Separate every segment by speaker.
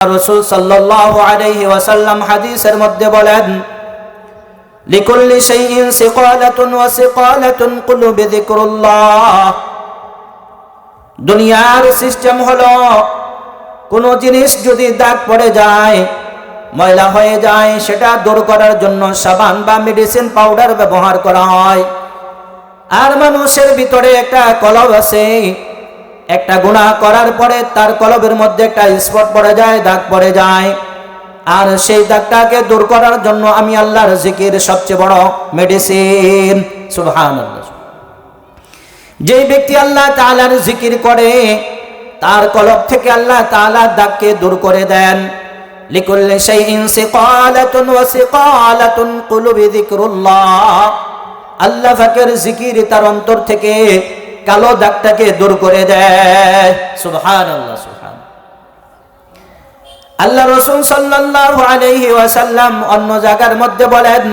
Speaker 1: রসুল সাল্লাল্লাহু ওয়াসাল্লাম হাদিসের মধ্যে বলেন, লিকুল্লি শাইইন সিকালাতুন ওয়া সিকালাতুন কুলুবি যিকরুল্লাহ। দুনিয়ার সিস্টেম হলো, কোন জিনিস যদি দাগ পড়ে যায়, ময়লা হয়ে যায়, সেটা দূর করার জন্য সাবান বা মেডিসিন পাউডার ব্যবহার করা হয়। আর মানুষের ভিতরে একটা কলব আছে একটা গুণা করার পরে তার কলবের মধ্যে একটা স্পট পড়ে যায়, দাগ পড়ে যায়। আর সেই দাগটাকে দূর করার জন্য আমি আল্লাহর জিকির সবচেয়ে বড় মেডিসিন সুবহান যেই ব্যক্তি আল্লাহ তাআলার জিকির করে, তার কলব থেকে আল্লাহ তাআলা দাগকে দূর করে দেন। লিকুল্লি শাইইন সিকালাতুন ওয়া সিকালাতুন কুলুবি যিকরুল্লাহ। আল্লাহ ফাকের জিকির তার অন্তর থেকে কালো দাগটাকে দূর করে দেয়। সুবহান আল্লাহ রসুল সাল্লাল্লাহু আলাইহি ওয়াসাল্লাম অন্য জায়গার মধ্যে বলেন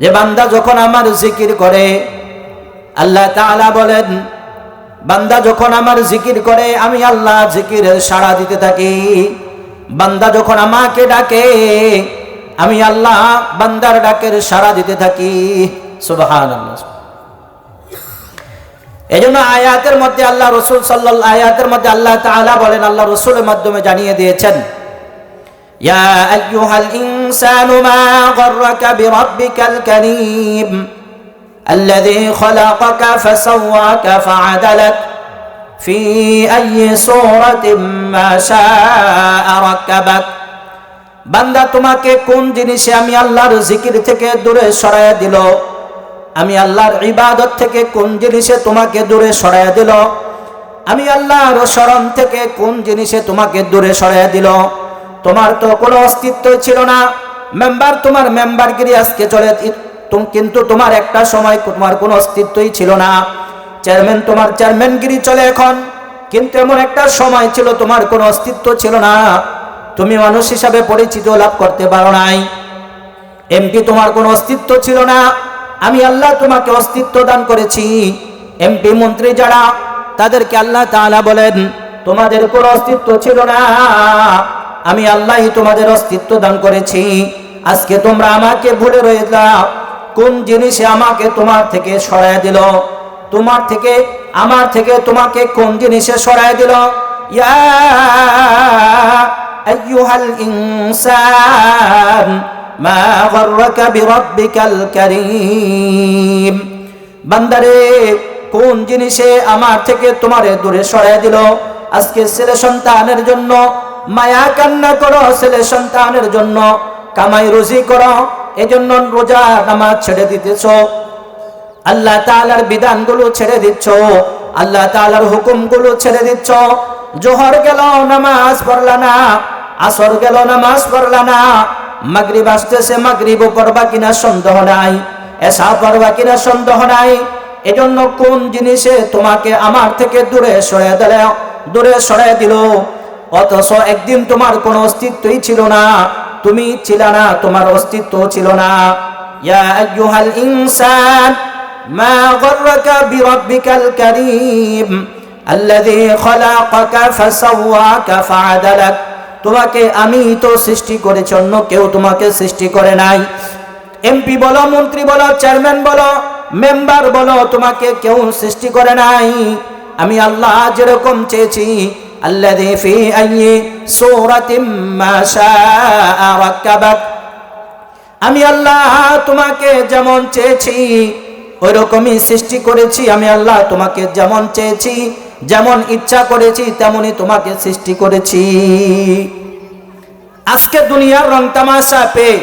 Speaker 1: যে, বান্দা যখন আমার জিকির করে, আল্লাহ তাআলা বলেন, বান্দা যখন আমার জিকির করে, আমি আল্লাহ জিকিরের সাড়া দিতে থাকি। বান্দা যখন আমাকে ডাকে, আমি আল্লাহ বান্দার ডাকের সাড়া দিতে থাকি। সুবহানাল্লাহ। এই জন্য আয়াতের মধ্যে আল্লাহ রসুল সাল্লাহ আয়াতের মধ্যে আল্লাহ তাআলা বলেন আল্লাহ রসুলের মাধ্যমে জানিয়ে দিয়েছেন يا أيها الإنسان ما غرك بربك الكريم الذي خلقك فسواك فعدلك في أي صورة ما شاء ركبك বান্দা তোমাকে কোন জিনিসে আমি আল্লাহর জিকির থেকে দূরে সরাইয়া দিল আমি আল্লাহর ইবাদত থেকে কোন জিনিসে তোমাকে দূরে সরাইয়া দিল? আমি আল্লাহর স্মরণ থেকে কোন জিনিসে তোমাকে দূরে সরাইয়া দিল? তোমার তো কোনো অস্তিত্ব ছিল না। মেম্বার, তোমার মেম্বারগিরি আজকে চলে কিন্তু তোমার একটা সময় তোমার কোনো অস্তিত্বই ছিল না। চেয়ারম্যান, তোমার চেয়ারম্যানগিরি চলে এখন। কিন্তু এমন একটা সময় ছিল, তোমার কোনো অস্তিত্ব ছিল না। তুমি মানুষ হিসাবে পরিচিত লাভ করতে পারো নাই। এমপি, তোমার কোনো অস্তিত্ব ছিল না। আমি আল্লাহ তোমাকে অস্তিত্ব দান করেছি। এমপি মন্ত্রী যারা, তাদেরকে আল্লাহ তাআলা বলেন, তোমাদের কোনো অস্তিত্ব ছিল না। আমি আল্লাহই তোমাদের অস্তিত্ব দান করেছি। আজকে তোমরা আমাকে ভুলে রয়েছে কোন জিনিসে আমাকে তোমার থেকে সরায় দিল? তোমার থেকে, আমার থেকে তোমাকে কোন জিনিসে সরায় দিল? ইয়া আইয়ুহাল ইনসান। মা গররাকা বিরাব্বিকাল কারীম। বান্দারে, কোন জিনিসে আমার থেকে তোমারে দূরে সরায় দিল? আজকে ছেলে সন্তানের জন্য মায়া কান্না করো, ছেলে সন্তানের জন্য কামাই রুজি করো, এজন্য রোজা নামাজ ছেড়ে দিতেছ। আল্লাহ তাআলার বিধানগুলো ছেড়ে দিচ্ছ, আল্লাহ তাআলার হুকুমগুলো ছেড়ে দিচ্ছ। জোহর গেল, নামাজ পড়লা না, আসর গেল, নামাজ পড়লা না মাগরিব আসতেছে মাগরিব পড়বা কিনা সন্দেহ নাই এসা পড়বা কিনা সন্দেহ নাই এজন্য কোন জিনিসে তোমাকে আমার থেকে দূরে সরিয়ে দিল দূরে সরিয়ে দিল অথচ একদিন তোমার কোনো অস্তিত্বই ছিল না তুমি ছিল না তোমার অস্তিত্ব ছিল না ইয়া আইয়ুহাল ইনসান ما غرك بربك الكريم الذي خلقك فسواك فعدلك তোমাকে আমি তো সৃষ্টি করেছি, অন্য কেউ তোমাকে সৃষ্টি করে নাই। এমপি বলো, মন্ত্রী বলো চেয়ারম্যান বলো মেম্বার বলো, তোমাকে কেউ সৃষ্টি করে নাই। আমি আল্লাহ যেরকম চেয়েছি, আল্লাযী ফি আইয়ি আমি আল্লাহ তোমাকে যেমন চেয়েছি ওই রকমই সৃষ্টি করেছি। আমি আল্লাহ তোমাকে যেমন চেয়েছি যেমন ইচ্ছা করেছি, তেমনি তোমাকে সৃষ্টি করেছি। আজকে দুনিয়ার রং তামাশা পেয়ে,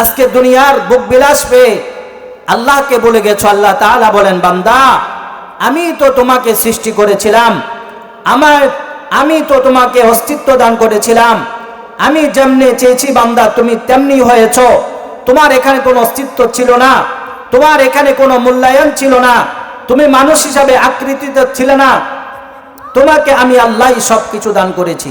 Speaker 1: আজকে দুনিয়ার বুক বিলাস পেয়ে আল্লাহকে বলে গেছো, আল্লাহ তাআলা বলেন, বান্দা, আমি তো তোমাকে সৃষ্টি করেছিলাম, আমার, আমি তো তোমাকে অস্তিত্ব দান করেছিলাম। আমি যেমনি চেয়েছি বান্দা, তুমি তেমনি হয়েছ। তোমার এখানে কোনো অস্তিত্ব ছিল না, তোমার এখানে কোনো মূল্যায়ন ছিল না, তুমি মানুষ হিসাবে আকৃতিতে ছিলে না তোমাকে আমি আল্লাহ সব কিছু দান করেছি।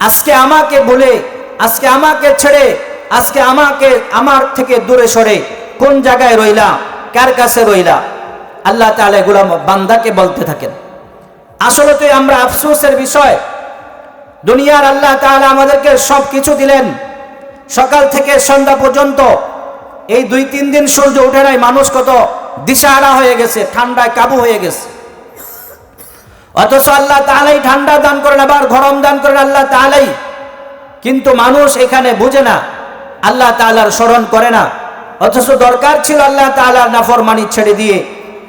Speaker 1: আজকে আমাকে বলে, আজকে আমাকে ছেড়ে, আজকে আমাকে আমার থেকে দূরে সরে কোন জায়গায় রইলা, কার কাছে রইলা? আল্লাহ তাআলা গুলাম বান্দাকে বলতে থাকেন। আসলে তো আমরা আফসোসের বিষয়। দুনিয়ার আল্লাহ তাআলা আমাদেরকে সব কিছু দিলেন। সকাল থেকে সন্ধ্যা পর্যন্ত এই দুই তিন দিন সূর্য উঠে নাই, মানুষ কত দিশাহারা হয়ে গেছে, ঠান্ডায় কাবু হয়ে গেছে। অথচ আল্লাহ তাআলাই ঠান্ডা দান করেন, আবার গরম দান করেন আল্লাহ তাআলাই। কিন্তু মানুষ এখানে বুঝে না, আল্লাহ তাআলার স্মরণ করে না। অথচ দরকার ছিল আল্লাহ তাআলার নাফরমানি ছেড়ে দিয়ে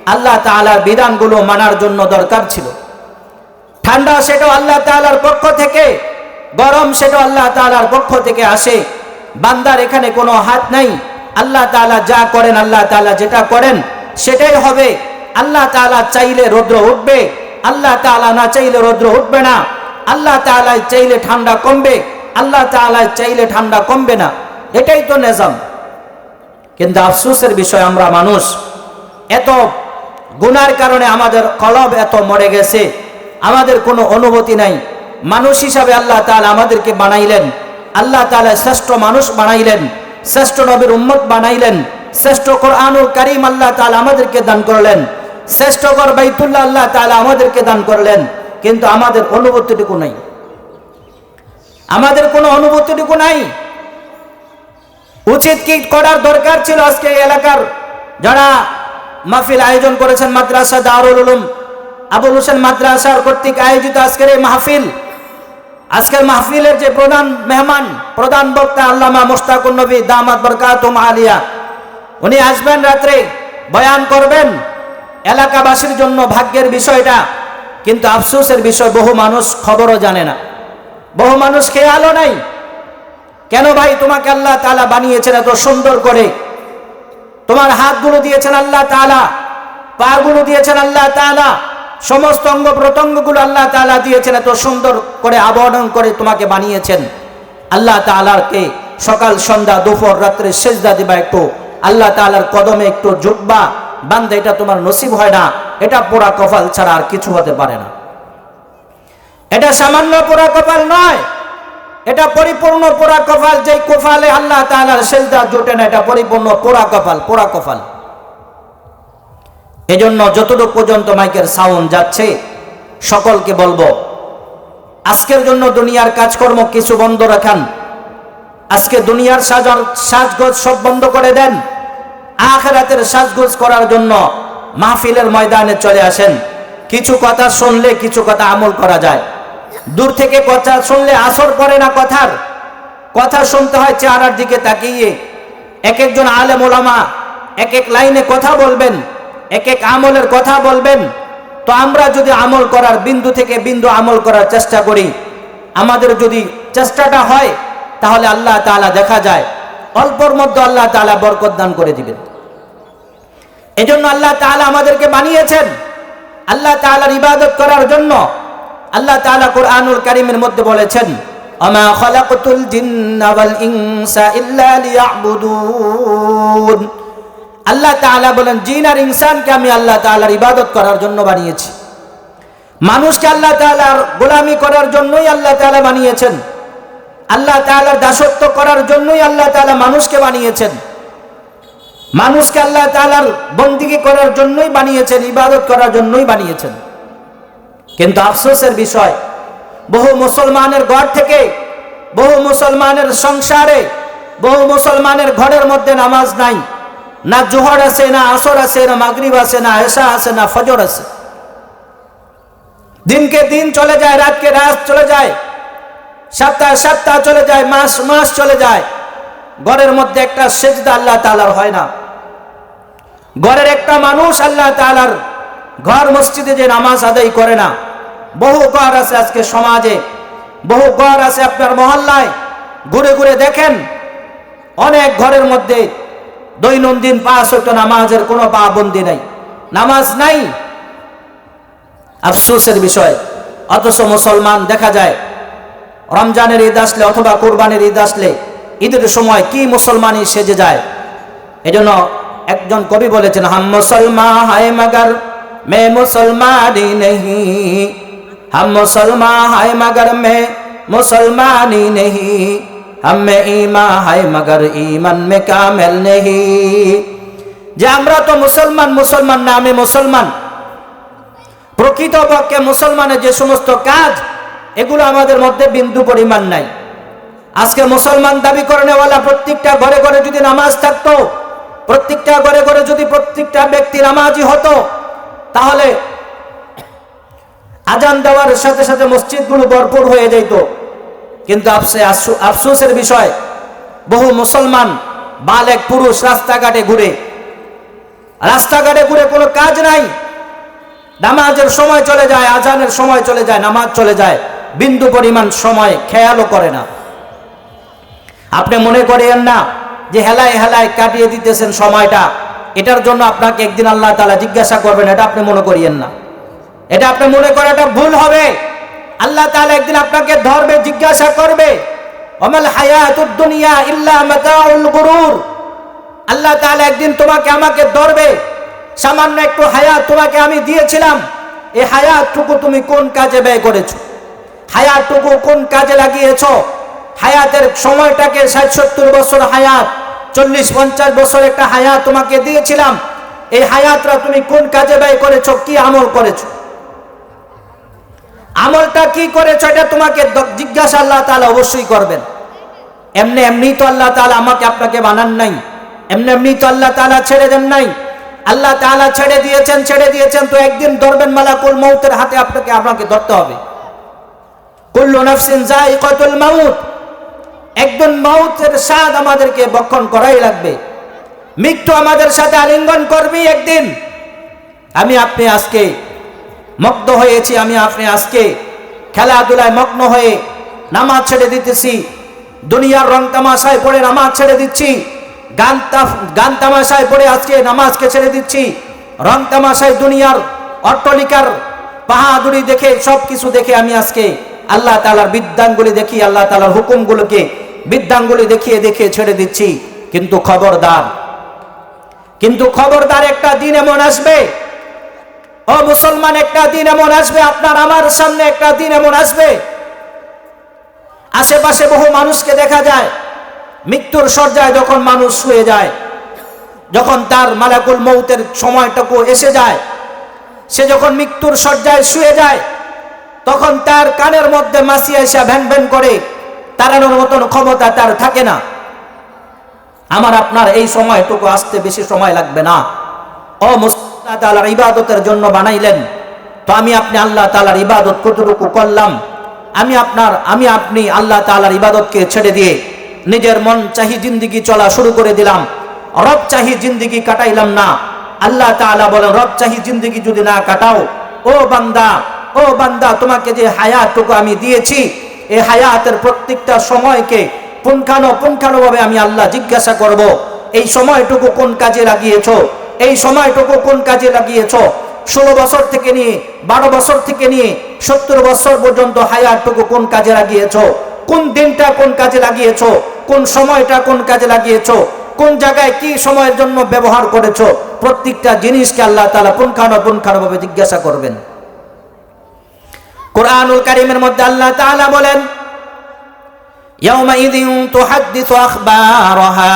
Speaker 1: আল্লাহ তাআলার বিধানগুলো মানার জন্য দরকার ছিল। ঠান্ডা সেটাও আল্লাহ তাআলার পক্ষ থেকে, গরম সেটাও আল্লাহ তাআলার পক্ষ থেকে আসে। বান্দার এখানে কোনো হাত নাই। আল্লাহ তাআলা যা করেন, আল্লাহ তাআলা যেটা করেন, সেটাই হবে। আল্লাহ তাআলা চাইলে রৌদ্র উঠবে আল্লাহ তাআলা না চাইলে রৌদ্র উঠবে না। আল্লাহ তাআলা চাইলে ঠান্ডা কমবে। আল্লাহ তাআলা চাইলে ঠান্ডা কমবে না। এটাই তো নিজাম। কিন্তু আফসোসের বিষয়, আমরা মানুষ, এত গুনার কারণে আমাদের কলব এত মরে গেছে। আমাদের কোনো অনুভূতি নাই। মানুষ হিসাবে আল্লাহ তাআলা আমাদেরকে বানাইলেন। আল্লাহ তাআলা শ্রেষ্ঠ মানুষ বানাইলেন। শ্রেষ্ঠ নবীর উম্মত বানাইলেন। শ্রেষ্ঠ কোরআনুল করিম আল্লাহ তাআলা আমাদেরকে দান করলেন। শ্রেষ্ঠ কর বাইতুল্লাহ আল্লাহ তাআলা আমাদেরকে দান করলেন, কিন্তু আমাদের অনুভূতিটুকু নাই। আমাদের কোনো অনুভূতিটুকু নাই। উচিত কি করার দরকার ছিল আজকে এলাকার? যারা মাহফিল আয়োজন করেছেন মাদ্রাসা দারুল উলুম, আবুল হোসেন মাদ্রাসার কর্তৃক আয়োজিত আজকের এই মাহফিল, আজকের মাহফিলের যে প্রধান মেহমান, প্রধান বক্তা আল্লামা মুস্তাকুর নবী দামাত বরকাতুম আলিয়া, উনি আসবেন রাত্রে, বয়ান করবেন এলাকাবাসীর জন্য ভাগ্যের বিষয়টা, কিন্তু আফসোসের বিষয়, বহু মানুষ খবরও জানে না। বহু মানুষ খেয়ালও নাই। কেন ভাই, তোমাকে আল্লাহ তাআলা বানিয়েছেন এত সুন্দর করে? তোমার হাতগুলো দিয়েছেন আল্লাহ তাআলা, পাগুলো দিয়েছেন আল্লাহ তাআলা, সমস্ত অঙ্গ প্রত্যঙ্গগুলো আল্লাহ তালা দিয়েছেন এত সুন্দর করে, আবরণ করে তোমাকে বানিয়েছেন। আল্লাহ তাআলাকে সকাল, সন্ধ্যা, দুপুর, রাত্রে সেজদা দিবা একটু। আল্লাহ তাআলার কদমে একটু ঝুঁকবা বান্দা, এটা তোমার নসিব হয় না। এটা পোড়া কপাল ছাড়া আর কিছু হতে পারে না। এটা সামান্য পোড়া কপাল নয়। এটা পরিপূর্ণ পোড়া কপাল যে কপালে আল্লাহ তাআলার সেজদা জোটে না, এটা পরিপূর্ণ পোড়া কপাল পোড়া কপাল। এজন্য যতটুকু পর্যন্ত মাইকের সাউন্ড যাচ্ছে, সকলকে বলব, আজকের জন্য দুনিয়ার কাজকর্ম কিছু বন্ধ রাখান। আজকে দুনিয়ার সাজার সাজগোজ সব বন্ধ করে দেন। আখেরাতের সাজগোজ করার জন্য মাহফিলের ময়দানে চলে আসেন। কিছু কথা শুনলে কিছু কথা আমল করা যায়। দূর থেকে কথা শুনলে আসর পড়ে না কথার। কথা শুনতে হয় চেহারার দিকে তাকিয়ে। এক একজন আলেম ওলামা এক এক লাইনে কথা বলবেন, এক এক আমলের কথা বলবেন। তো আমরা যদি আমল করার বিন্দু থেকে বিন্দু আমল করার চেষ্টা করি, আমাদের যদি চেষ্টাটা হয়, তাহলে আল্লাহ তাআলা দেখা যায়। অল্পর মধ্যে আল্লাহ তালা বরকত দান করে দিবেন। এজন্য আল্লাহ তাআলা আমাদেরকে বানিয়েছেন। আল্লাহ তাআলার ইবাদত করার জন্য আল্লাহ তাআলা কোরআনুল কারীমের মধ্যে বলেছেন আমা খালাকতুল জিন্না ওয়াল ইনসা ইল্লা লিয়াবুদুন। আল্লাহ তাআলা বলেন, জিন আর ইনসানকে আমি আল্লাহ তাআলার ইবাদত করার জন্য বানিয়েছি। মানুষকে আল্লাহ তাআলার গোলামি করার জন্যই আল্লাহ তাআলা বানিয়েছেন। আল্লাহ তাআলার দাসত্ব করার জন্যই আল্লাহ তাআলা মানুষকে বানিয়েছেন। মানুষকে আল্লাহ তালার বন্দিগি করার জন্যই বানিয়েছেন, ইবাদত করার জন্যই বানিয়েছেন। কিন্তু আফসোসের বিষয়, বহু মুসলমানের ঘর থেকে, বহু মুসলমানের সংসারে, বহু মুসলমানের ঘরের মধ্যে নামাজ নাই। না জোহর আছে, না আসর আছে, না মাগরিব আছে, না এসা আছে, না ফজর আছে। দিনকে দিন চলে যায়, রাতকে রাত চলে যায়, সপ্তাহ সপ্তাহ চলে যায়, মাস মাস চলে যায়। ঘরের মধ্যে একটা সেজদা আল্লাহ তালার হয় না। ঘরের একটা মানুষ আল্লাহ তালার ঘর মসজিদে যে নামাজ আদায় করে না, বহু ঘর আছে আজকে সমাজে, বহু ঘর আছে আপনার মহল্লায়, ঘুরে ঘুরে দেখেন, অনেক ঘরের মধ্যে দৈনন্দিন পাঁচ হইতো নামাজের কোনো পাবন্দি নাই। নামাজ নাই? আফসোসের বিষয়, অথচ মুসলমান দেখা যায়, রমজানের ঈদ আসলে অথবা কোরবানির ঈদ আসলে ঈদের সময় কি মুসলমানই সেজে যায়, এজন্য একজন কবি বলেছেন, হাম মুসলমা হায় মগর, মে মুসলমানি নহি। হাম মুসলমা হায় মগর, মে মুসলমানি নহি। হামে ইমা হায় মগর ইমান মে কামেল নহি। যে আমরা তো মুসলমান মুসলমান না, আমি মুসলমান। প্রকৃত পক্ষে মুসলমানের যে সমস্ত কাজ, এগুলো আমাদের মধ্যে বিন্দু পরিমাণ নাই। আজকে মুসলমান দাবি করে প্রত্যেকটা ঘরে ঘরে যদি নামাজ থাকতো প্রত্যেকটা ঘরে ঘরে যদি প্রত্যেকটা ব্যক্তি নামাজি হতো, তাহলে আজান দেওয়ার সাথে সাথে মসজিদগুলো ভরপুর হয়ে যেত। কিন্তু আফসে আফসোসের বিষয়, বহু মুসলমান, বালেক পুরুষ রাস্তাঘাটে ঘুরে। রাস্তাঘাটে ঘুরে কোনো কাজ নাই। নামাজের সময় চলে যায়, আজানের সময় চলে যায়, নামাজ চলে যায়। বিন্দু পরিমাণ সময় খেয়ালও করে না। আপনি মনে করেন না যে হেলায় হেলায় কাটিয়ে দিতেছেন সময়টা, এটার জন্য আপনাকে একদিন আল্লাহ তালা জিজ্ঞাসা করবেন, এটা আপনি মনে করিয়েন না। এটা আপনি মনে করে এটা ভুল হবে। আল্লাহ তাআলা একদিন আপনাকে ধরবে, জিজ্ঞাসা করবে অমাল হায়াতুদ দুনিয়া ইল্লা মাতাউল গুরুর? আল্লাহ তাআলা একদিন তোমাকে আমাকে ধরবে, সামান্য একটু হায়াত তোমাকে আমি দিয়েছিলাম। এই হায়াতটুকু তুমি কোন কাজে ব্যয় করেছ? হায়াতটুকু কোন কাজে লাগিয়েছো? হায়াতের সময়টাকে ষাট সত্তর বছর হায়াত চল্লিশ পঞ্চাশ বছর একটা হায়াত তোমাকে দিয়েছিলাম। এই হায়াতটা তুমি কোন কাজে ব্যয় করেছ, কি আমল করেছ? আমলটা কি করেছ এটা তোমাকে জিজ্ঞাসা আল্লাহ তালা অবশ্যই করবেন। এমনি এমনি তো আল্লাহ তালা আমাকে আপনাকে বানান নাই। এমনি এমনি তো আল্লাহ তালা ছেড়ে দেন নাই। আল্লাহ তাআলা ছেড়ে দিয়েছেন ছেড়ে দিয়েছেন, তো একদিন ধরবেন মালাকুল মৌতের হাতে আপনাকে আপনাকে ধরতে হবে। কুল্লু নফসিন নাফসিন যায়িকাতুল মাউত। একদিন মৌতের স্বাদ আমাদেরকে বক্ষণ করাই লাগবে। মৃত্যু আমাদের সাথে আলিঙ্গন করবি একদিন। আমি আপনি আজকে মগ্ন হয়েছি, আমি আপনি আজকে খেলাধুলায় মগ্ন হয়ে নামাজ ছেড়ে দিতেছি। দুনিয়ার রং তামাশায় পড়ে নামাজ ছেড়ে দিচ্ছি। গান গান তামাশায় পড়ে আজকে নামাজকে ছেড়ে দিচ্ছি। রং তামাশায় দুনিয়ার অট্টলিকার বাহাদুরি দেখে সব কিছু দেখে আমি আজকে আল্লাহ তালার বিদ্যাঙ্গুলি দেখি, আল্লাহ তালার হুকুমগুলোকে বিদ্যাঙ্গুলি দেখিয়ে দেখিয়ে ছেড়ে দিচ্ছি। কিন্তু খবরদার কিন্তু খবরদার একটা দিন এমন আসবে, ও মুসলমান, একটা দিন এমন আসবে, আপনার আমার সামনে একটা দিন এমন আসবে। আশেপাশে বহু মানুষকে দেখা যায়, মৃত্যুর সজ্জায় যখন মানুষ শুয়ে যায়, যখন তার মালাকুল মৌতের সময়টুকু এসে যায়, সে যখন মৃত্যুর সজ্জায় শুয়ে যায়, তখন তার কানের মধ্যে মাসি এসে ভ্যান ভ্যান করে তাড়ানোর মতন ক্ষমতা তার থাকে না। আমার আপনার এই সময়টুকু আসতে বেশি সময় লাগবে না। ও মুস্তাহ তালার ইবাদতের জন্য বানাইলেন। তো আমি আপনি আল্লাহ তালার ইবাদত কতটুকু করলাম? আমি আপনার, আমি আপনি আল্লাহ তালার ইবাদতকে ছেড়ে দিয়ে নিজের মন চাহি জিন্দিগি চলা শুরু করে দিলাম। রব চাহি জিন্দিগি কাটাইলাম না। আল্লাহ তাআলা বলেন, রব চাহি জিন্দিগি যদি না কাটাও, ও বান্দা ও বান্দা, তোমাকে যে হায়াতটুকু আমি দিয়েছি এই হায়াতের প্রত্যেকটা সময়কে পুঙ্খানো পুঙ্খানুভাবে আমি আল্লাহ জিজ্ঞাসা করব, এই সময়টুকু কোন কাজে লাগিয়েছ? এই সময়টুকু কোন কাজে লাগিয়েছ? ষোলো বছর থেকে নিয়ে, বারো বছর থেকে নিয়ে, সত্তর বছর পর্যন্ত হায়াতটুকু কোন কাজে লাগিয়েছ? কোন দিনটা কোন কাজে লাগিয়েছ? কোন সময়টা কোন কাজে লাগিয়েছ? কোন জায়গায় কি সময়ের জন্য ব্যবহার করেছ? প্রত্যেকটা জিনিসকে আল্লাহ তালা পুঙ্খানো পুঙ্খানুভাবে জিজ্ঞাসা করবেন। কোরআনুল কারিমের মধ্যে আল্লাহ তাআলা বলেন, ইয়াউমাইযিন তুহাদ্দিসু আখবারাহা।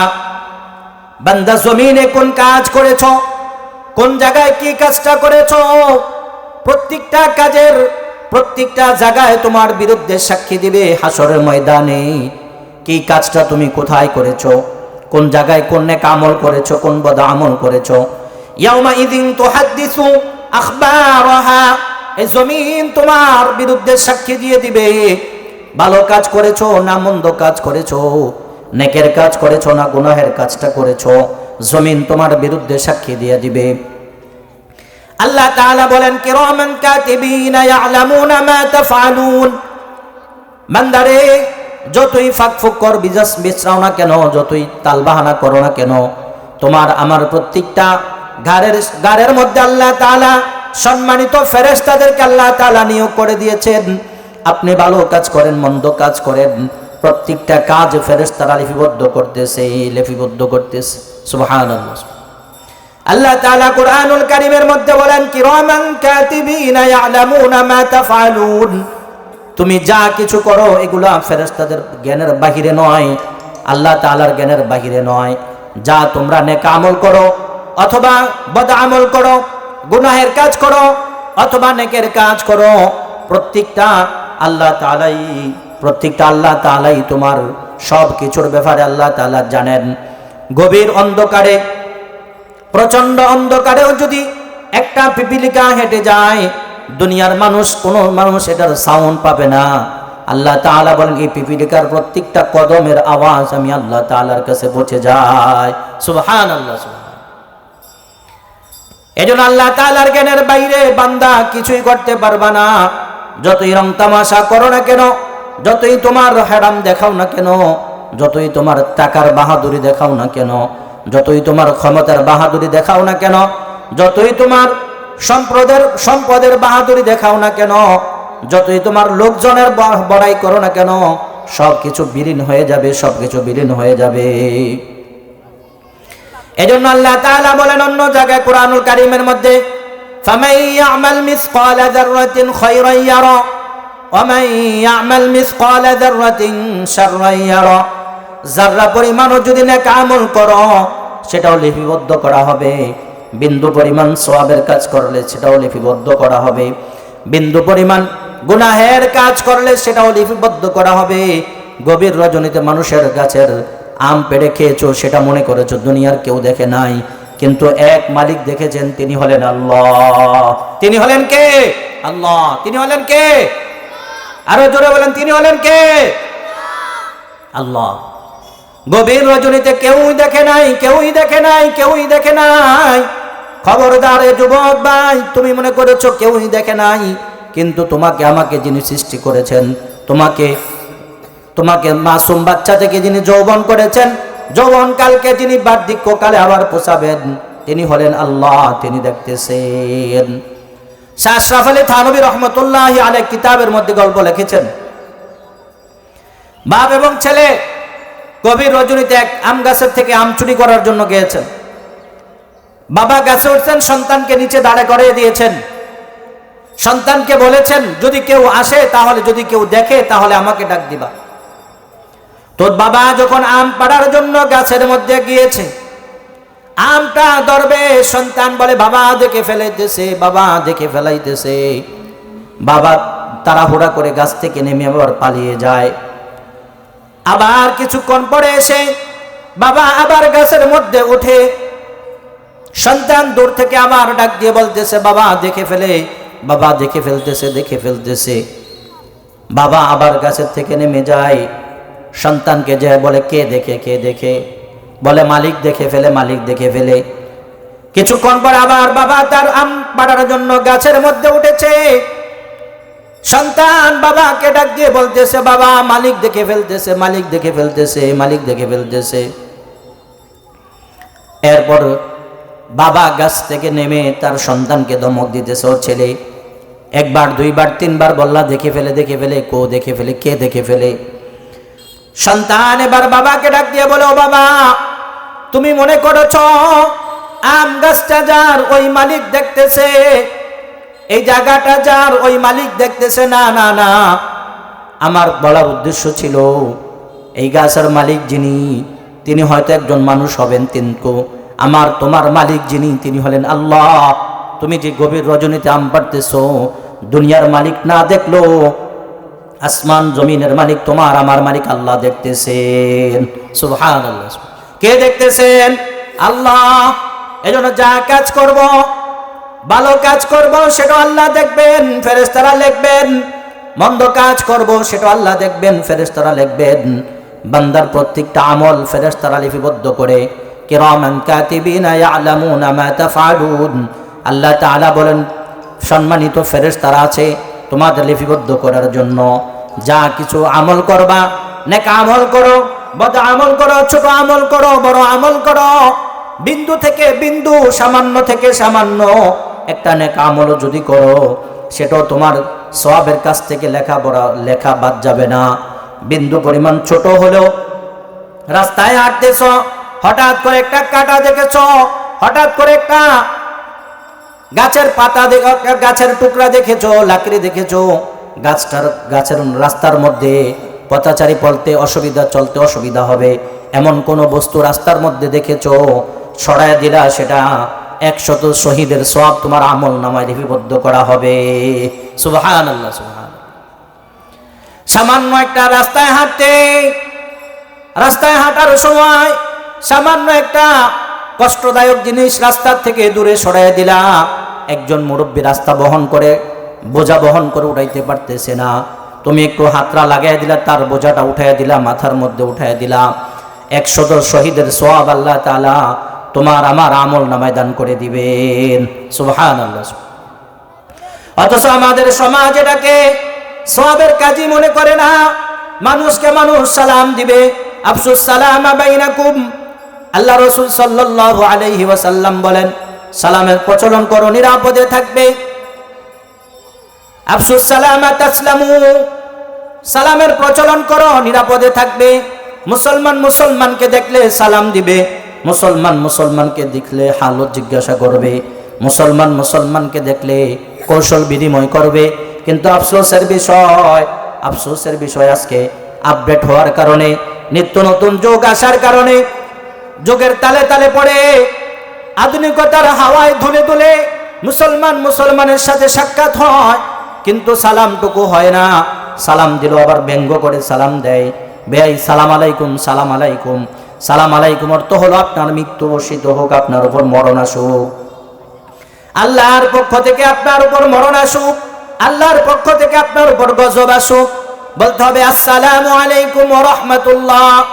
Speaker 1: বান্দা জমিনে কোন কাজ করেছ? কোন জায়গায় কি কাজটা করেছ? প্রত্যেকটা কাজের প্রত্যেকটা জায়গায় তোমার বিরুদ্ধে সাক্ষী দিবে হাসরের ময়দানে। কি কাজটা তুমি কোথায় করেছ? কোন জায়গায় কোন নেক আমল করেছ? কোন বদ আমল করেছ? ইয়াউমা ইদিন তুহাদ্দিসু আখবারাহা। এই জমিন তোমার বিরুদ্ধে সাক্ষী দিয়ে দিবে। ভালো কাজ করেছ, না মন্দ কাজ করেছ? নেকের কাজ করেছ, না গুনাহের কাজটা করেছ? জমিন তোমার বিরুদ্ধে সাক্ষী দিয়ে দিবে। আল্লাহ তাআলা বলেন, কিরামান কাতিবিনা ইয়ালামুনা মা তাফআলুন। বান্দারে, যতই ফাঁক ফুক কর বিজাস বিশ্রাও না কেন, যতই তালবাহানা করো না কেন, তোমার আমার প্রত্যেকটা গাড়ের গাড়ের মধ্যে আল্লাহ তাআলা সম্মানিত ফেরেশতাদেরকে আল্লাহ তালা নিয়োগ করে দিয়েছেন। আপনি ভালো কাজ করেন, মন্দ কাজ করেন, প্রত্যেকটা কাজ ফেরেশতারা লিপিবদ্ধ করতেছে লিপিবদ্ধ করতেছে। সুবহানাল্লাহ। আল্লাহ তাআলা কোরআনুল কারীমের মধ্যে বলেন, কিরামান কাতিবিনা ইয়ালামুনা মা তাফআলুন। তুমি যা কিছু করো, এগুলা ফেরেশতাদের জ্ঞানের বাহিরে নয়, আল্লাহ তাআলার জ্ঞানের বাহিরে নয়। যা তোমরা নেক আমল করো, অথবা বদ আমল করো গুনাহের কাজ করো অথবা নেকের কাজ করো, প্রত্যেকটা আল্লাহ তালাই প্রত্যেকটা আল্লাহ তালাই তোমার সব কিছুর ব্যাপারে আল্লাহ তাআলা জানেন। গভীর অন্ধকারে প্রচণ্ড অন্ধকারেও যদি একটা পিপিলিকা হেঁটে যায়, দুনিয়ার মানুষ, কোনো মানুষ এটার সাউন্ড পাবে না। আল্লাহ তাআলা বলেন, এই পিপিলিকার প্রত্যেকটা কদমের আওয়াজ আমি আল্লাহ তাআলার কাছে পৌঁছে যায় সুবহান আল্লাহ এজন্য আল্লাহ তাআলার জ্ঞানের বাইরে বান্দা কিছুই করতে পারবা না। যতই রং তামাশা করো না কেন, যতই তোমার হ্যারাম দেখাও না কেন, যতই তোমার টাকার বাহাদুরি দেখাও না কেন, যতই তোমার ক্ষমতার বাহাদুরি দেখাও না কেন, যতই তোমার সম্পদের সম্পদের বাহাদুরি দেখাও না কেন, যতই তোমার লোকজনের বড়াই করো না কেন সব কিছু বিলীন হয়ে যাবে সব কিছু বিলীন হয়ে যাবে। এজন্য আল্লাহ তাআলা বলেন অন্য জায়গায় কোরআনুল কারীমের মধ্যে ফামাই ইয়ামাল মিসকালা যাররাতিন খায়রান ইয়ারা ওয়া মান ইয়ামাল মিসকালা যাররাতিন শাররান ইয়ারা। যাররা পরিমাণও যদি নেক আমল করো, সেটাও লিপিবদ্ধ করা হবে। বিন্দু পরিমাণ সওয়াবের কাজ করলে সেটাও লিপিবদ্ধ করা হবে। বিন্দু পরিমাণ গুনাহের কাজ করলে সেটাও লিপিবদ্ধ করা হবে। গভীর রজনীতে মানুষের গাছের আম পেড়ে খেয়েছো, সেটা মনে করেছ, দুনিয়ার কেউ দেখে নাই। কিন্তু এক মালিক দেখেছেন, তিনি হলেন আল্লাহ। তিনি হলেন কে? আল্লাহ। তিনি হলেন কে? আরও জোরে বলেন, তিনি হলেন কে? আল্লাহ। গভীর রজনীতে কেউই দেখে নাই, কেউই দেখে নাই, কেউই দেখে নাই। খবরদার যুবক ভাই, তুমি মনে করেছ কেউই দেখে নাই, কিন্তু তোমাকে আমাকে যিনি সৃষ্টি করেছেন, তোমাকে তোমাকে মাসুম বাচ্চা থেকে যিনি যৌবন করেছেন যৌবন কালকে যিনি বার্ধক্যকালে আবার পোষাবেন। তিনি হলেন আল্লাহ, তিনি দেখতেছেন। শাহ আশরাফ আলী থানবী রহমতুল্লাহ আলেক কিতাবের মধ্যে গল্প লিখেছেন, বাপ এবং ছেলে গভীর রজনীতে এক আম গাছের থেকে আম চুরি করার জন্য গিয়েছেন। বাবা গাছে উঠছেন, সন্তানকে নিচে দাঁড়ে করিয়ে দিয়েছেন। সন্তানকে বলেছেন, যদি কেউ আসে, তাহলে যদি কেউ দেখে, তাহলে আমাকে ডাক দিবা। তোর বাবা যখন আম পাড়ার জন্য গাছের মধ্যে গিয়েছে, আমটা ধরবে, সন্তান বলে, বাবা দেখে ফেলাইতেছে, বাবা দেখে ফেলাইতেছে। বাবা তাড়াহুড়া করে গাছ থেকে নেমে আবার পালিয়ে যায়। আবার কিছুক্ষণ পরে এসে বাবা আবার গাছের মধ্যে উঠে, সন্তান দূর থেকে আবার ডাক দিয়ে বলতেছে, বাবা দেখে ফেলে, বাবা দেখে ফেলতেছে দেখে ফেলতেছে। বাবা আবার গাছের থেকে নেমে যায়। সন্তানকে যে বলে, কে দেখে কে দেখে? বলে, মালিক দেখে ফেলে, মালিক দেখে ফেলে। কিছুক্ষণ পর আবার বাবা তার আম পাড়ার জন্য গাছের মধ্যে উঠেছে। সন্তান বাবাকে ডাক দিয়ে বলতেছে, বাবা, মালিক দেখে ফেলতেছে, মালিক দেখে ফেলতেছে, মালিক দেখে ফেলতেছে। এরপর বাবা গাছ থেকে নেমে তার সন্তানকে ধমক দিতেছে, ওর ছেলে, একবার, দুইবার, তিনবার বললা, দেখে ফেলে দেখে ফেলে, কো দেখে ফেলে, কে দেখে ফেলে? সন্তান এবার বাবাকে ডাক দিয়ে বলো বাবা, তুমি মনে করেছ আম গাছটা যার ওই মালিক দেখতেছে? এই জায়গাটা যার ওই মালিক দেখতেছে? না না না। আমার বলার উদ্দেশ্য ছিল, এই গাছের মালিক যিনি, তিনি হয়তো একজন মানুষ হবেন তিনকো। আমার, তোমার মালিক যিনি, তিনি হলেন আল্লাহ। তুমি যে গভীর রজনীতে আম পারতেছ দুনিয়ার মালিক না দেখল আসমান জমিনের মালিক তোমার, আমার মালিক আল্লাহ দেখতেছেন। আল্লাহ কে দেখতেছেন? আল্লাহ। এজন্য যা কাজ করব, ভালো কাজ করব, সেটা আল্লাহ দেখবেন, ফেরেশতারা লিখবেন। মন্দ কাজ করব, সেটা আল্লাহ দেখবেন, ফেরেশতারা লিখবেন। বান্দার প্রত্যেকটা আমল ফেরেশতারা লিপিবদ্ধ করে। আল্লাহ তাআলা বলেন, সম্মানিত ফেরেশতারা আছে তোমাদের লিপিবদ্ধ করার জন্য যা কিছু আমল করবা, নেক আমল করো, বদ আমল করো, ছোট আমল করো, বড় আমল করো। বিন্দু থেকে বিন্দু, সামান্য থেকে সামান্য একটা নেক আমলও যদি করো, সেটাও তোমার সবের কাছ থেকে লেখা বড়, লেখা বাদ যাবে না। বিন্দু পরিমাণ ছোট হলেও রাস্তায় হাঁটতেছ, হঠাৎ করে একটা কাটা দেখেছ, হঠাৎ করে একটা গাছের পাতা দেখো, গাছের টুকরা দেখেছ, লাকড়ি দেখেছ। গাছটার, গাছের রাস্তার মধ্যে পথচারী পলতে অসুবিধা, চলতে অসুবিধা হবে। এমন কোনো বস্তু রাস্তার মধ্যে দেখেছ? ছড়ায় দিলা, সেটা একশত শহীদের সব তোমার আমল নামায় লিপিবদ্ধ করা হবে। সুবাহান সুবাহান সামান্য একটা রাস্তায় হাঁটতে, রাস্তায় হাঁটার সময় সামান্য একটা কষ্টদায়ক জিনিস রাস্তার থেকে দূরে সরাই দিলা একজন মুরব্বী রাস্তা বহন করে, বোঝা বহন করে উঠাইতে পারতেছে না। তুমি একটু হাতরা লাগাই দিলা, তার বোঝাটা উঠাই দিলা, মাথার মধ্যে উঠাই দিলা। একশত শহীদের সোয়াব আল্লাহ তালা তোমার আমার আমল নামায় দান করে দিবেন। আল্লাহ অথচ আমাদের সমাজ এটাকে সবের কাজই মনে করে না। মানুষকে মানুষ সালাম দিবে। আফসুস সালাম বাইনাকুম আল্লাহ রসুল সাল্লাল্লাহু আলাইহি ওয়াসাল্লাম বলেন, সালামের প্রচলন করো, নিরাপদে থাকবে। আফসুস সালাম তাসলামু। সালামের প্রচলন করো, নিরাপদে থাকবে। মুসলমান মুসলমানকে দেখলে সালাম দিবে, মুসলমান মুসলমানকে দেখলে হালত জিজ্ঞাসা করবে, মুসলমান মুসলমানকে দেখলে কৌশল বিনিময় করবে। কিন্তু আফসোসের বিষয় আফসোসের বিষয় আজকে আপডেট হওয়ার কারণে, নিত্য নতুন যোগ আসার কারণে যোগের তালে তালে পড়ে। আধুনিকতার হাওয়ায় ধুলে ধুলে মুসলমান মুসলমানের সাথে সাক্ষাৎ হয়। কিন্তু সালামটুকু হয় না। সালাম দিল আবার ব্যঙ্গ করে সালাম দেয়। বেআই, সালাম আলাইকুম সালাম আলাইকুম। সালাম আলাইকুম অর্থ হলো আপনার মৃত্যু বসিত হোক, আপনার উপর মরণ আসুক। আল্লাহর পক্ষ থেকে আপনার উপর মরণ আসুক। আল্লাহর পক্ষ থেকে আপনার উপর গজব আসুক। বলতে হবে, আসসালামু আলাইকুম রাহমাতুল্লাহ।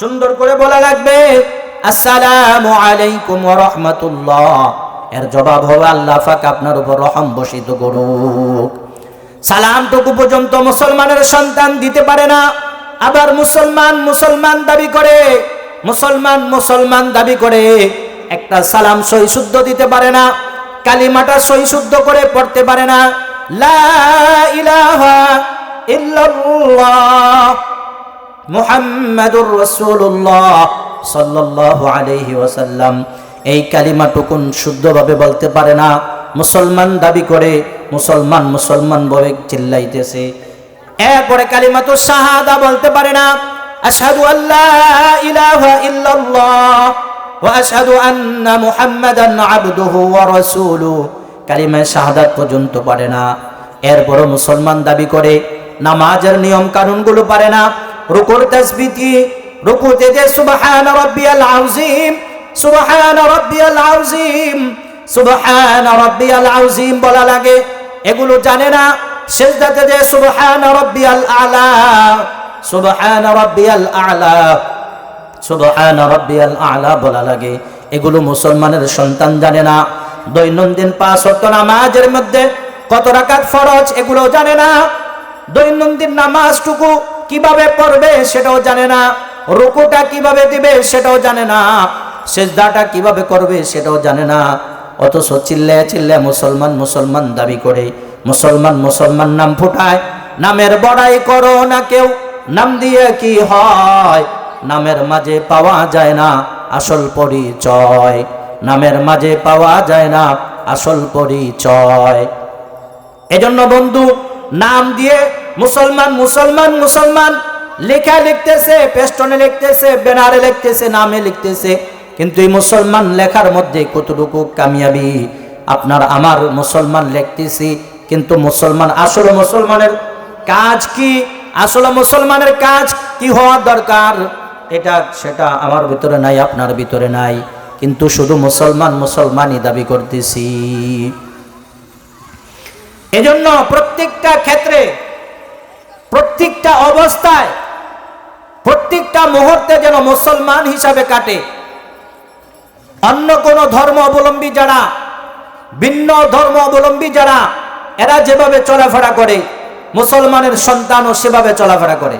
Speaker 1: সুন্দর করে বলা লাগবে আসসালামু আলাইকুম ওয়া রাহমাতুল্লাহ। এর জবাব হবে আল্লাহ পাক আপনার উপর রহম বসিত করুক। সালামটুকু পর্যন্ত মুসলমানের সন্তান দিতে পারে না। আবার মুসলমান মুসলমান দাবি করে, মুসলমান মুসলমান দাবি করে, একটা সালাম সই শুদ্ধ দিতে পারে না, কালিমাটা সই শুদ্ধ করে পড়তে পারে না। লা ইলাহা ইল্লাল্লাহ মুহাম্মাদুর রাসূলুল্লাহ। সাল্লাল্লাহু আলাইহি ওয়াসাল্লাম এই কালিমাটুকুন শুদ্ধভাবে বলতে পারে না। মুসলমান দাবি করে, মুসলমান মুসলমান বলে চিল্লাইতেছে। এরপরে কালিমাতু শাহাদা বলতে পারে না, আশহাদু আল্লাহ ইলাহা ইল্লাল্লাহ ওয়া আশহাদু আন্না মুহাম্মাদান আবদুহু ওয়া কালিমা শাহাদাত পর্যন্ত পারে না। এরপরও মুসলমান দাবি করে, নামাজের নিয়ম কানুনগুলো পারে না, রুকুর তাসবিতি রুকুতে যে সুবহান রাব্বিয়াল আযীম, সুবহান রাব্বিয়াল আযীম, সুবহান রাব্বিয়াল আযীম বলা লাগে। এগুলো জানে না সেজদাতে যে সুবহান রাব্বিয়াল আলা, সুবহান রাব্বিয়াল আলা, সুবহান রাব্বিয়াল আলা বলা লাগে। এগুলো মুসলমানের সন্তান জানে না। দৈনন্দিন পাঁচ ওয়াক্ত নামাজের মধ্যে কত রাকাত ফরজ এগুলো জানে না। দৈনন্দিন নামাজটুকু কীভাবে পড়বে সেটাও জানে না। রুকুটা কীভাবে দিবে সেটাও জানে না, সেজদাটা কীভাবে করবে সেটাও জানে না। অথচ চিল্লে চিল্লে মুসলমান মুসলমান দাবি করে, মুসলমান মুসলমান নাম ফুটায়, নামের বড়াই করো না কেউ, নাম দিয়ে কি হয়? নামের মাঝে পাওয়া যায় না আসল পরিচয়, নামের মাঝে পাওয়া যায় না আসল পরিচয়। এজন্য বন্ধু, নাম দিয়ে মুসলমান মুসলমান মুসলমান লেখা লিখতেছে, পেস্টনে লিখতেছে, ব্যানারে লিখতেছে, নামে লিখতেছে। কিন্তু এই মুসলমান লেখার মধ্যে কতটুকু কামিয়াবি? আপনার আমার মুসলমান লিখতেছি, কিন্তু মুসলমান আসলে মুসলমানের কাজ কি? আসলে মুসলমানের কাজ কি হওয়া দরকার? এটা, সেটা আমার ভিতরে নাই, আপনার ভিতরে নাই। কিন্তু শুধু মুসলমান মুসলমানই দাবি করতেছি। এজন্য প্রত্যেকটা ক্ষেত্রে, প্রত্যেকটা অবস্থায় প্রত্যেকটা মুহূর্তে যেন মুসলমান হিসাবে কাটে। অন্য কোন ধর্ম অবলম্বী যারা, ভিন্ন ধর্ম অবলম্বী যারা, এরা যেভাবে চলাফেরা করে, মুসলমানের সন্তানও সেভাবে চলাফেরা করে।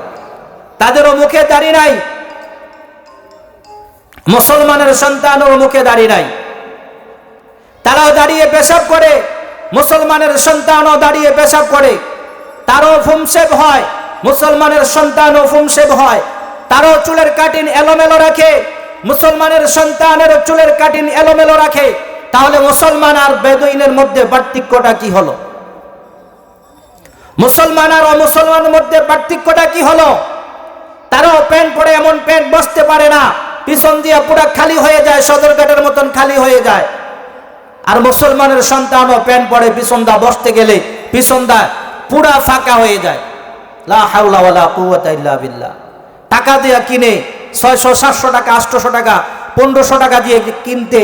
Speaker 1: তাদেরও মুখে দাঁড়িয়ে নাই, মুসলমানের সন্তানের মুখে দাঁড়িয়ে নাই। তারাও দাঁড়িয়ে পেশাব করে, মুসলমানের সন্তানও দাঁড়িয়ে পেশাব করে। তারও ফুমসেব হয়, মুসলমানের সন্তানও ফুমসেব হয়। তারও চুলের কাটিন এলোমেলো রাখে। মুসলমানের সন্তানের চুলের কাটিন এলোমেলো রাখে। তাহলে মুসলমান আর বেদুইনের মধ্যে পার্থক্যটা কি হলো? মুসলমান আর অমুসলমানের মধ্যে পার্থক্যটা কি হলো? তারাও প্যান্ট পরে এমন প্যান্ট বসতে পারে না। পিছন দিয়ে পুরা খালি হয়ে যায় সদরঘাটের মতন খালি হয়ে যায়। আর মুসলমানের সন্তানও প্যান্ট পরে পিছন দা বসতে গেলে পিছন দা পুরা ফাঁকা হয়ে যায়। লা হাওলা ওয়ালা কুওয়াতা ইল্লা বিল্লাহ। টাকা দিয়ে কিনে ছয়শো, সাতশো টাকা আটশোশো টাকা, পনেরোশো টাকা দিয়ে কিনতে,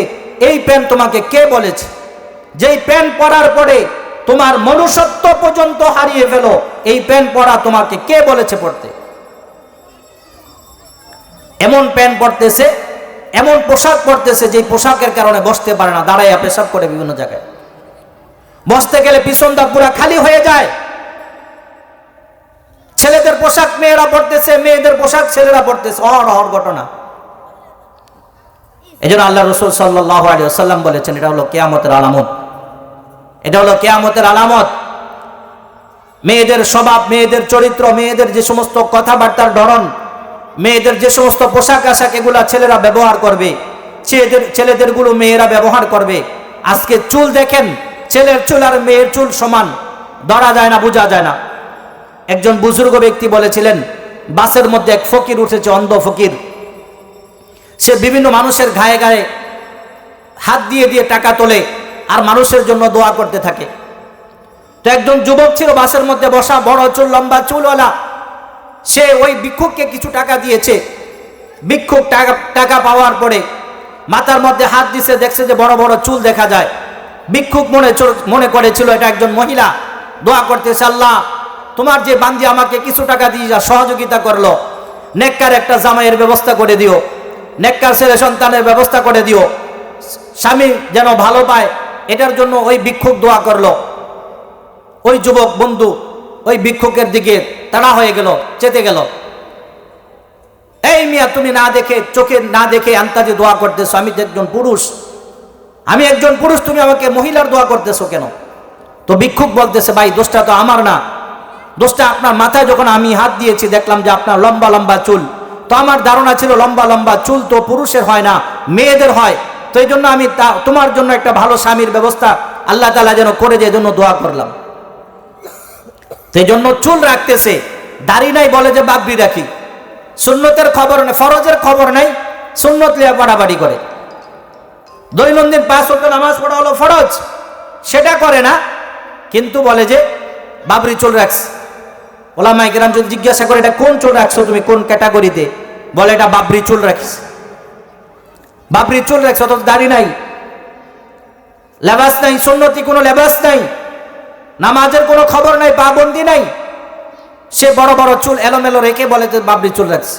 Speaker 1: এই প্যান্ট তোমাকে কে বলেছে? যেই প্যান্ট পরার পরে তোমার মনুষ্যত্ব পর্যন্ত হারিয়ে ফেলো, এই প্যান্ট পরা তোমাকে কে বলেছে পড়তে? এমন প্যান্ট পরতেছে এমন পোশাক পরতেছে যে পোশাকের কারণে বসতে পারে না, দাঁড়াইয়া পেশাব করে বিভিন্ন জায়গায়। বসতে গেলে পিছনটা পুরা খালি হয়ে যায় ছেলেদের পোশাক মেয়েরা পড়তেছে মেয়েদের পোশাক ছেলেরা পড়তেছে অহর অহর ঘটনা। এই জন্য আল্লাহ রসুল সাল্লাহ আলী সাল্লাম বলেছেন, এটা হলো কেয়ামতের আলামত। এটা হলো কেয়ামতের আলামত। মেয়েদের স্বভাব, মেয়েদের চরিত্র, মেয়েদের যে সমস্ত কথাবার্তার ধরন, মেয়েদের যে সমস্ত পোশাক আশাক এগুলা ছেলেরা ব্যবহার করবে, ছেলেদের, ছেলেদেরগুলো মেয়েরা ব্যবহার করবে। আজকে চুল দেখেন, ছেলের চুল আর মেয়ের চুল সমান। ধরা যায় না, বোঝা যায় না। একজন বুজুর্গ ব্যক্তি বলেছিলেন, বাসের মধ্যে এক ফকির উঠেছে, অন্ধ ফকির। সে বিভিন্ন মানুষের গায়ে গায়ে হাত দিয়ে দিয়ে টাকা তোলে আর মানুষের জন্য দোয়া করতে থাকে। তো একজন যুবক ছিল বাসের মধ্যে বসা, বড় চুল, লম্বা চুলওয়ালা। সে ওই ভিক্ষুককে কিছু টাকা দিয়েছে। ভিক্ষুক টাকা টাকা পাওয়ার পরে মাথার মধ্যে হাত দিছে, দেখছে যে বড় বড় চুল দেখা যায়। ভিক্ষুক মনে মনে করেছিল, এটা একজন মহিলা, দোয়া করতেছে আল্লাহ। তোমার যে বান্দি আমাকে কিছু টাকা দিয়ে যা, সহযোগিতা করল, নেককার একটা জামাইয়ের ব্যবস্থা করে দিও, নেককার ছেলে সন্তানের ব্যবস্থা করে দিও, স্বামী যেন ভালো পায়, এটার জন্য ওই ভিক্ষুক দোয়া করল। ওই যুবক বন্ধু, ওই ভিক্ষুকের দিকে তাড়া হয়ে গেল, চেতে গেল। এই মিয়া, তুমি না দেখে, চোখে না দেখে আন্তাজে দোয়া করতেছো, আমি একজন পুরুষ। আমি একজন পুরুষ, তুমি আমাকে মহিলার দোয়া করতেছো কেন? তো ভিক্ষুক বলতেছে, ভাই, দোষটা তো আমার না। দোষটা আপনার মাথায় যখন আমি হাত দিয়েছি, দেখলাম যে আপনার লম্বা লম্বা চুল। তো আমার ধারণা ছিল লম্বা লম্বা চুল তো পুরুষের হয় না, মেয়েদের হয়। তো এই জন্য আমি তা- তোমার জন্য একটা ভালো স্বামীর ব্যবস্থা আল্লাহ তালা যেন করে যে জন্য দোয়া করলাম। সেই জন্য চুল রাখতেছে। দাড়ি নাই বলে যে বাবরি রাখি। সুন্নতের খবর নেই, ফরজের খবর নেই, সুন্নত লিয়া বাড়াবাড়ি করে। দৈনন্দিন পাঁচ ওয়াক্ত নামাজ পড়া হলো ফরজ, সেটা করে না, কিন্তু বলে যে বাবরি চুল রাখছে। ওলামাই গ্রাম যদি জিজ্ঞাসা করে, এটা কোন চুল রাখছো তুমি? কোন ক্যাটাগরিতে? বলে, এটা বাবরি চুল রাখিস বাবরি চুল রাখছো, অথচ দাড়ি নাই। লেবাস নাই, সুন্নতি কোনো লেবাস নাই। নামাজের কোনো খবর নাই, পাবন্দি নাই। সে বড় বড় চুল এলোমেলো রেখে বলে বাবরি চুল রাখছে।